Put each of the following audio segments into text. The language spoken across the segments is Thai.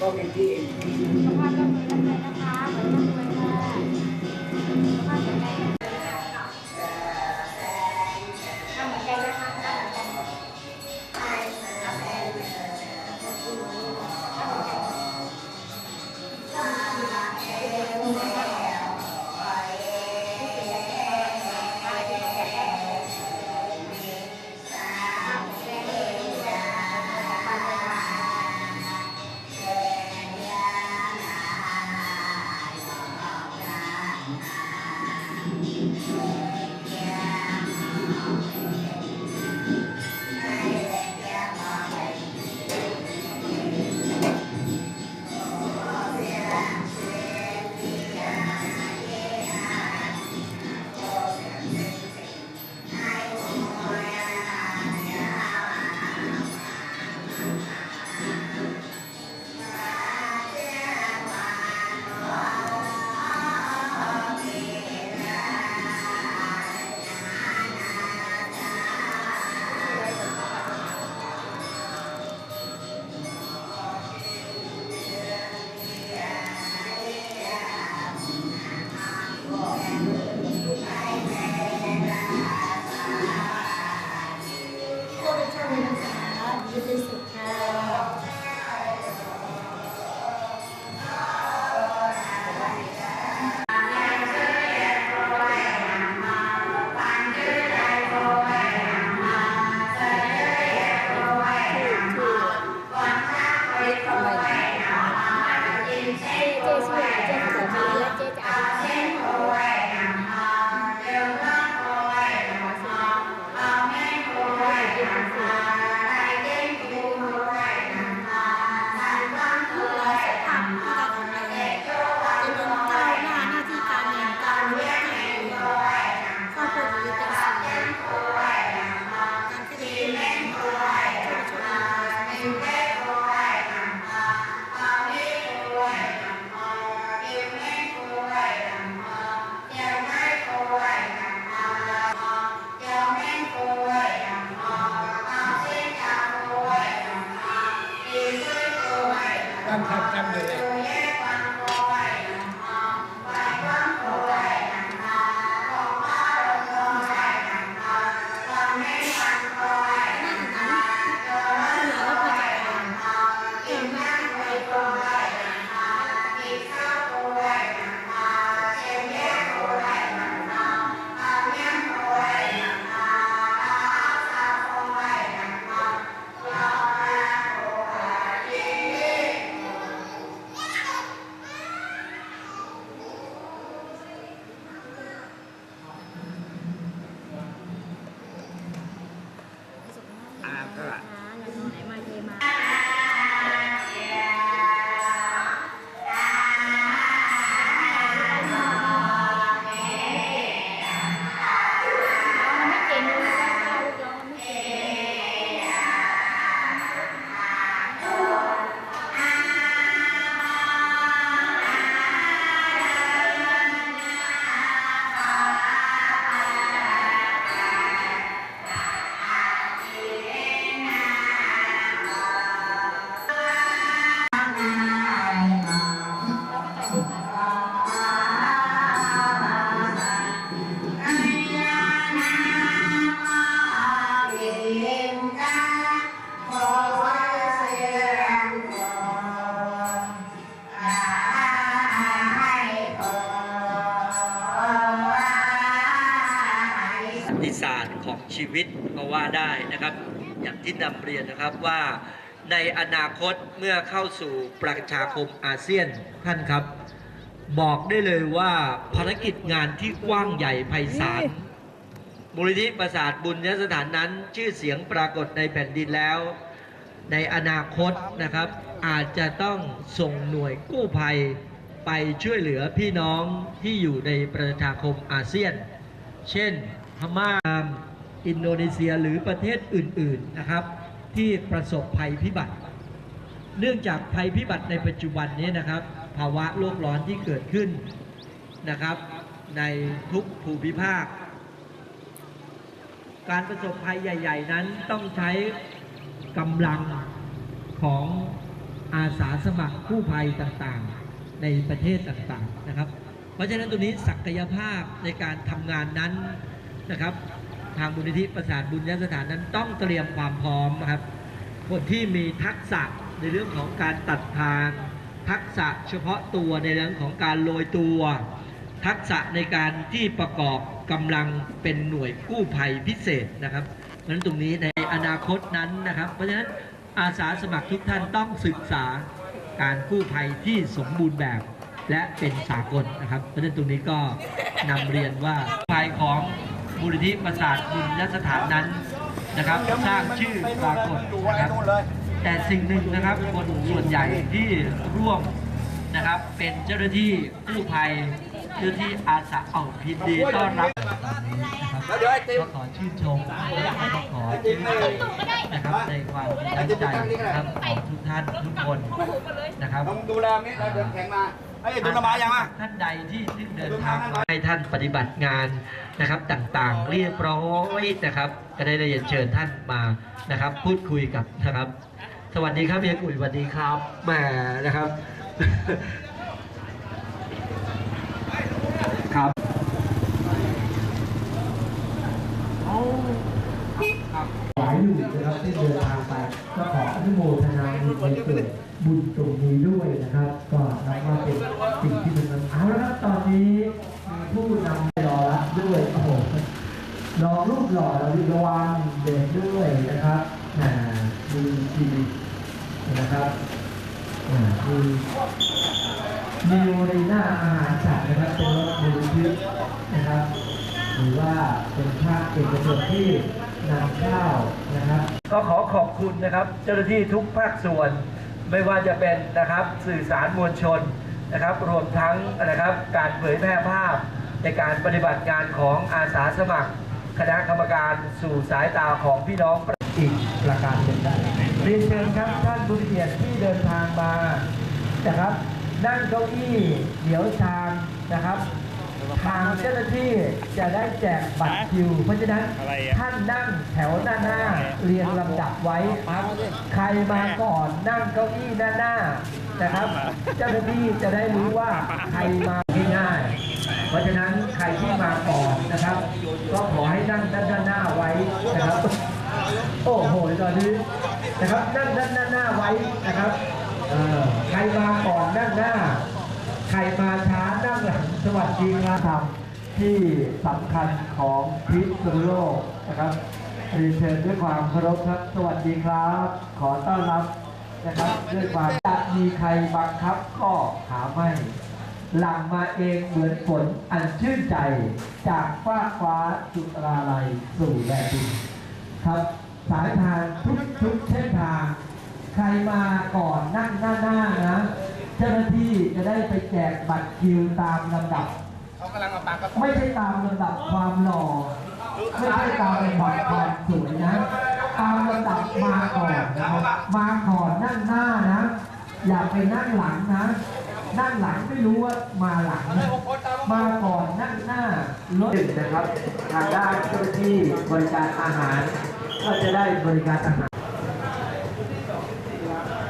porque Yeah. Hem de ก็ อ่างั้ไหนมา ว่าได้นะครับ อย่างที่นำเรียนนะครับว่าในอนาคตเมื่อเข้าสู่ประชาคมอาเซียนท่านครับ บอกได้เลยว่าภารกิจงานที่กว้างใหญ่ไพศาลมูลนิธิประสาทบุญยสถานนั้น ชื่อเสียงปรากฏในแผ่นดินแล้ว ในอนาคตนะครับ อาจจะต้องส่งหน่วยกู้ภัยไปช่วยเหลือพี่น้องที่อยู่ในประชาคมอาเซียน เช่นพม่า อินโดนีเซียหรือประเทศอื่นๆนะครับ ที่ประสบภัยพิบัติ เนื่องจากภัยพิบัติในปัจจุบันนี้นะครับ ภาวะโลกร้อนที่เกิดขึ้นนะครับ ในทุกภูมิภาค การประสบภัยใหญ่ ๆ นั้นต้องใช้กำลังของอาสาสมัครกู้ภัยต่างๆ ในประเทศต่างๆนะครับ เพราะฉะนั้นตรงนี้ศักยภาพในการทำงานนั้นนะครับ ทางมูลนิธิประสาทบุญญสถานนั้นต้องเตรียมความพร้อมนะครับ คนที่มีทักษะในเรื่องของการตัดทาง ทักษะเฉพาะตัวในเรื่องของการโรยตัว ทักษะในการที่ประกอบกำลังเป็นหน่วยกู้ภัยพิเศษนะครับเพราะฉะนั้นตรงนี้ในอนาคตนั้นนะครับ เพราะฉะนั้นอาสาสมัครทุกท่านต้องศึกษาการกู้ภัยที่สมบูรณ์แบบและเป็นสากลนะครับ เพราะฉะนั้นตรงนี้ก็นำเรียนว่าภายของ มูลนิธิประสาทบุญสถานนั้นนะครับ สร้างชื่อปรากฏนะครับแต่สิ่งหนึ่งนะครับคนส่วนใหญ่ที่ร่วมนะครับ เป็นเจ้าหน้าที่กู้ภัยเจ้าหน้าที่อาสาเอาพินดีต้อนรับนะครับก็ขอชื่นชมและขอชื่นชมนะครับในความตั้งใจนะครับของทุกท่านทุกคนนะครับดูแลนี่เราเดินแข่งมา ไอ้ยดูนมายังอะท่านใดที่ที่เดินทางมาให้ท่านปฏิบัติงานนะครับต่างๆ เรียบร้อยนะครับ ก็ได้เรียนเชิญท่านมานะครับ พูดคุยกับนะครับ สวัสดีครับเฮียกุยสวัสดีครับแหมนะครับครับหลายอยู่นะครับที่เดินทางไปก็ขออนุโมทนาบุญในเกิด บุญตรงนี้ด้วยนะครับ ก็นับว่าเป็นสิ่งที่เป็นมันเอาละครับตอนนี้มีผู้นำรอรับด้วยโอ้โหรอรูปหล่อเราดีระวังเด็กด้วยนะครับอ่ามีทีนะครับอ่ามีมีโอรีน่าอาหารสัตว์นะครับเป็นรถมูลนิธินะครับหรือว่าเป็นภาคเอกชนที่นำข้าวนะครับ ก็ขอขอบคุณนะครับ เจ้าหน้าที่ทุกภาคส่วน ไม่ว่าจะเป็นนะครับสื่อสารมวลชนนะครับ รวมทั้งนะครับการเผยแพร่ภาพในการปฏิบัติงานของอาสาสมัคร คณะกรรมการสู่สายตาของพี่น้องประอีกประการหนึ่งนะเรียนเชิญครับท่านผู้เกียรติที่เดินทางมานะครับนั่งเก้าอี้เดี๋ยวทางนะครับ ทางเจ้าหน้าที่จะได้แจกบัตรคิว เพราะฉะนั้นท่านนั่งแถวหน้าหน้าเรียงลำดับไว้ใครมาก่อนนั่งเก้าอี้ด้านหน้านะครับ เจ้าหน้าที่จะได้รู้ว่าใครมาง่ายๆเพราะฉะนั้นใครที่มาก่อนนะครับ ก็ขอให้นั่งด้านหน้าไว้นะครับ โอ้โหตอนนี้นะครับนั่งด้านหน้าไว้นะครับเออใครมาก่อนนั่งหน้า ใครมาช้า นั่งหลังสวัสดีครับทำที่สำคัญของพิษณุโลกนะครับรียนเชิญด้วยความเคารพครับ สวัสดีครับ ขอต้อนรับนะครับด้วยความจะมีใครบังคับก็หาไม่ หลังมาเองเหมือนฝนอันชื่นใจ จากฟ้าฟ้าจุราลัยสู่แดนดินครับสายทางทุกทุกเส้นทาง ใครมาก่อนนั่งหน้าหน้านะเจ้าหน้าที่ จะได้ไปแจกบัตรคิวตามลำดับ เขากำลังมาปากกระไม่ใช่ตามลำดับความหล่อ ไม่ใช่ตามลำดับความสวยนะ ตามลำดับมาก่อนนะครับมาก่อนนั่งหน้านะ อย่าไปนั่งหลังนะ นั่งหลังไม่รู้ว่ามาหลังนะมาก่อนนั่งหน้ารถนะครับ ทางด้านเจ้าหน้าที่บริการอาหาร ก็จะได้บริการอาหาร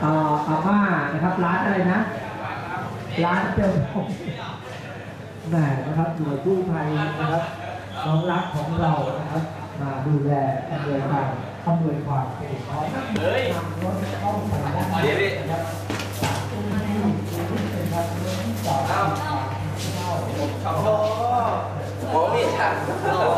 เอ่ออาม่านะครับร้านอะไรนะ ร้านเจ้าพงแหม่นะครับหน่วยกู้ภัยนะครับน้องรักของเรานะครับ มาดูแลอำนวยความอำนวยความสะดวกขอนั่งนำรถเข้าไปด้านในนะครับจากตรงนี้เป็นครับรถที่จอดเข้าโอ้โหนี่ฉันโอ้โหนี่